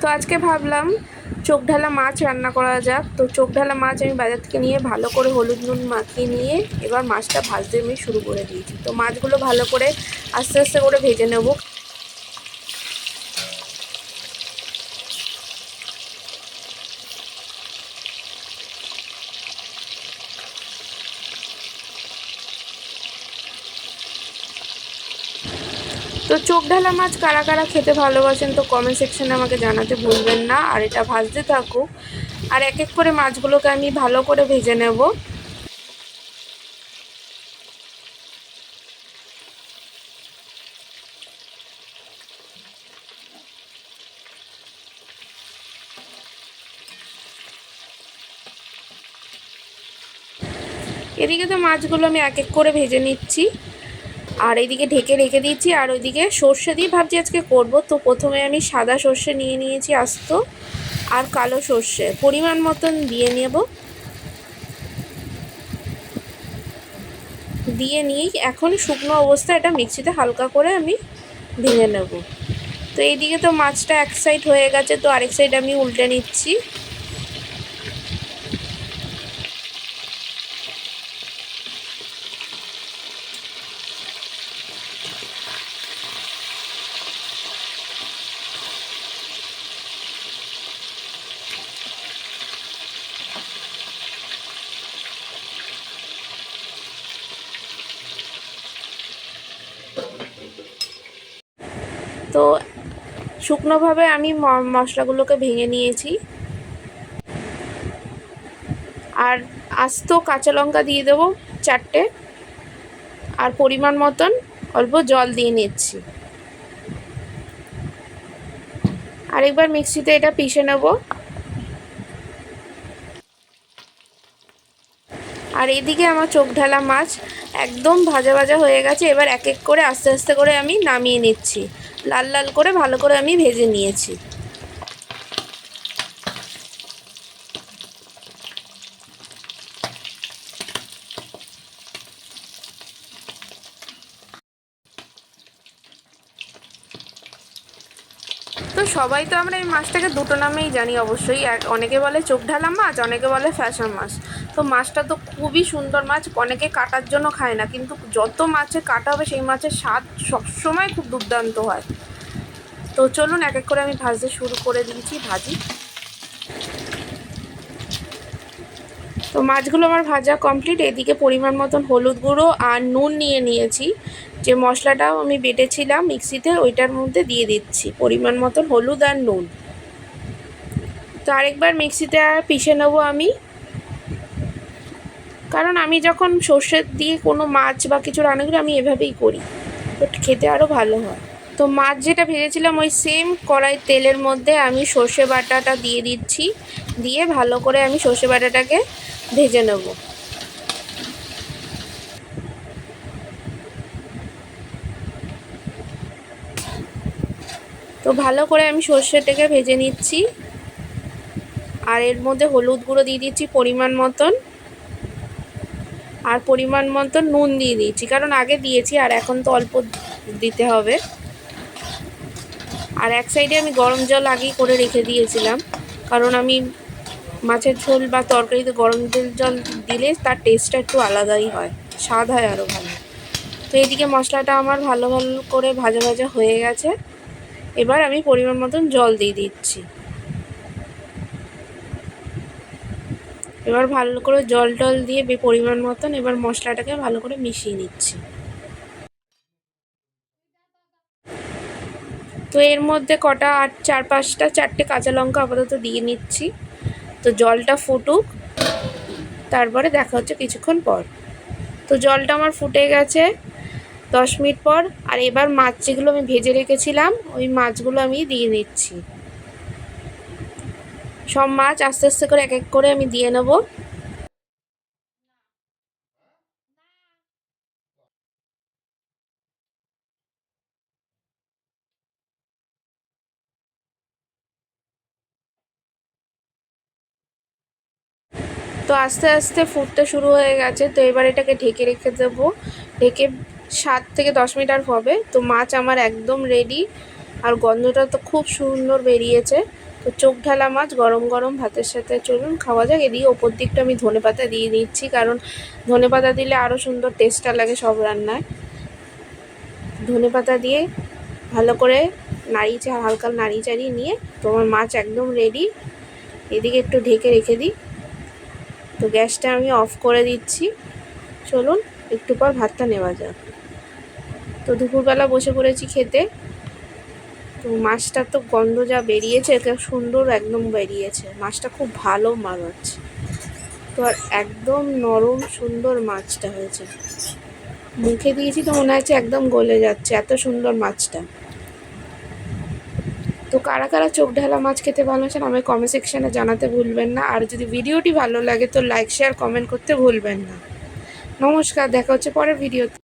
তো আজকে ভাবলাম চোখ ঢালা মাছ রান্না করা যাক। তো চোখ ঢালা মাছ আমি বাজার থেকে নিয়ে ভালো করে হলুদ নুন মাখিয়ে নিয়ে এবার মাছটা ভাজতে আমি শুরু করে দিয়েছি। তো মাছগুলো ভালো করে আস্তে আস্তে করে ভেজে নেব। তো চোখ ঢালা মাছ কারা কারা খেতে ভালোবাসেন তো কমেন্ট সেকশানে আমাকে জানাতে ভুলবেন না, আর এটা ভাজতে থাকুক। আর এক এক করে মাছগুলোকে আমি ভালো করে ভেজে নেব। এদিকে তো মাছগুলো আমি এক এক করে ভেজে নিচ্ছি। আর এইদিকে ঢেকে রেখে দিয়েছি আর ওইদিকে সর্ষে দিয়ে ভাবছি আজকে করব। তো প্রথমে আমি সাদা সর্ষে নিয়ে নিয়েছি আস্ত, আর কালো সর্ষে। পরিমাণ মতন দিয়ে নেব। দিয়ে নিয়েই এখন শুকনো অবস্থা এটা মিক্সিতে হালকা করে আমি ভেঙে নেব। তো এইদিকে তো মাছটা এক সাইড হয়ে গেছে, তো আরেক সাইড আমি উল্টে নিচ্ছি। তো শুকনোভাবে আমি মশলাগুলোকে ভেঙে নিয়েছি। আর আস্ত কাঁচা লঙ্কা দিয়ে দেবো চারটে। আর পরিমাণ মতন অল্প জল দিয়ে নিচ্ছি। আরেকবার মিক্সিতে এটা পিষে নেব। আর এদিকে আমার চোখ ঢালা মাছ একদম ভাজা ভাজা হয়ে গেছে। এবার এক এক করে আস্তে আস্তে করে আমি নামিয়ে নিচ্ছি। লাল লাল করে ভালো করে আমি ভেজে নিয়েছি। তো সবাই তো আমরা এই মাছটাকে দুটো নামেই জানি অবশ্যই। এক অনেকে বলে চোখ ঢালা মাছ, অনেকে বলে ফ্যাশন মাছ। তো মাছটা তো খুবই সুন্দর মাছ, অনেকে কাটার জন্য খায় না, কিন্তু যত মাছে কাটা হবে সেই মাছের স্বাদ সবসময় খুব দুর্দান্ত হয়। তো চলুন এক এক করে আমি ভাজতে শুরু করে দিয়েছি ভাজি। তো মাছগুলো আমার ভাজা কমপ্লিট এদিকে পরিমাণ মতন হলুদ গুঁড়ো আর নুন নিয়ে নিয়েছি। যে মশলাটাও আমি বেটেছিলাম মিক্সিতে, ওইটার মধ্যে দিয়ে দিচ্ছি পরিমাণ মতন হলুদ আর নুন। তো আরেকবার মিক্সিতে পিষে নেব আমি। কারণ আমি যখন সর্ষে দিয়ে কোনো মাছ বা কিছু রান্না করি, আমি এভাবেই করি। তো খেতে আরও ভালো হয়। তো মাছ যেটা ভেজেছিলাম, ওই সেম কড়াই তেলের মধ্যে আমি সর্ষে বাটাটা দিয়ে দিচ্ছি। দিয়ে ভালো করে আমি সর্ষে বাটাটাকে ভেজে নেব। তো ভালো করে আমি সর্ষেটাকে ভেজে নিচ্ছি। আর এর মধ্যে হলুদ গুঁড়ো দিয়ে দিচ্ছি পরিমাণ মতন। আর পরিমাণ মতো নুন দিয়ে দিয়েছি। কারণ আগে দিয়েছি আর এখন তো অল্প দিতে হবে। আর এক সাইডে আমি গরম জল আগেই করে রেখে দিয়েছিলাম। কারণ আমি মাছের ঝোল বা তরকারিতে গরম জল দিলে তার টেস্টটা একটু আলাদাই হয়, স্বাদ হয় আরও ভালো। তো এদিকে মশলাটা আমার ভালো ভালো করে ভাজা ভাজা হয়ে গেছে। এবার আমি পরিমাণ মতন জল দিয়ে দিচ্ছি। এবার ভালো করে জল টল দিয়ে পরিমাণ মতন এবার মশলাটাকে ভালো করে মিশিয়ে নিচ্ছি। তো এর মধ্যে কটা আট, চার পাঁচটা, চারটে কাঁচা লঙ্কা আপাতত দিয়ে নিচ্ছি। তো জলটা ফুটুক, তারপরে দেখা হচ্ছে কিছুক্ষণ পর। তো জলটা আমার ফুটে গেছে দশ মিনিট পর, আর এবার মাছ যেগুলো আমি ভেজে রেখেছিলাম, ওই মাছগুলো আমি দিয়ে নিচ্ছি। সব মাছ আস্তে আস্তে করে এক এক করে আমি দিয়ে নেব। তো আস্তে আস্তে ফুটতে শুরু হয়ে গেছে, তো এবার এটাকে ঢেকে রেখে দেবো। ঢেকে সাত থেকে দশ মিনিট আর হবে, তো মাছ আমার একদম রেডি আর গন্ধটা তো খুব সুন্দর বেরিয়েছে। তো চোখ ঢালা মাছ, গরম গরম ভাতের সাথে চলুন খাওয়া যাক। এদিকে ওপর দিকটা আমি ধনে পাতা দিয়ে দিচ্ছি কারণ ধনে পাতা দিলে আরও সুন্দর টেস্টটা লাগে সব রান্নায়। ধনে পাতা দিয়ে ভালো করে নাড়ি চা হালকা নাড়ি চাড়িয়ে নিয়ে তোমার মাছ একদম রেডি এদিকে একটু ঢেকে রেখে দিই। তো গ্যাসটা আমি অফ করে দিচ্ছি। চলুন, একটু পর ভাতটা নেওয়া যাক। তো দুপুরবেলা বসে পড়েছি খেতে। তো মাছটা তো গন্ধ যা বেরিয়েছে একে সুন্দর একদম বেরিয়েছে। মাছটা খুব ভালো মাছ তো আর একদম নরম, সুন্দর মাছটা হয়েছে। মুখে দিয়েছি তো মনে হচ্ছে একদম গলে যাচ্ছে, এত সুন্দর মাছটা। তো কারা কারা চোখ ঢালা মাছ খেতে ভালোবাসেন, আমায় কমেন্ট সেকশানে জানাতে ভুলবেন না। আর যদি ভিডিওটি ভালো লাগে তো লাইক শেয়ার কমেন্ট করতে ভুলবেন না। নমস্কার, দেখা হচ্ছে পরের ভিডিওতে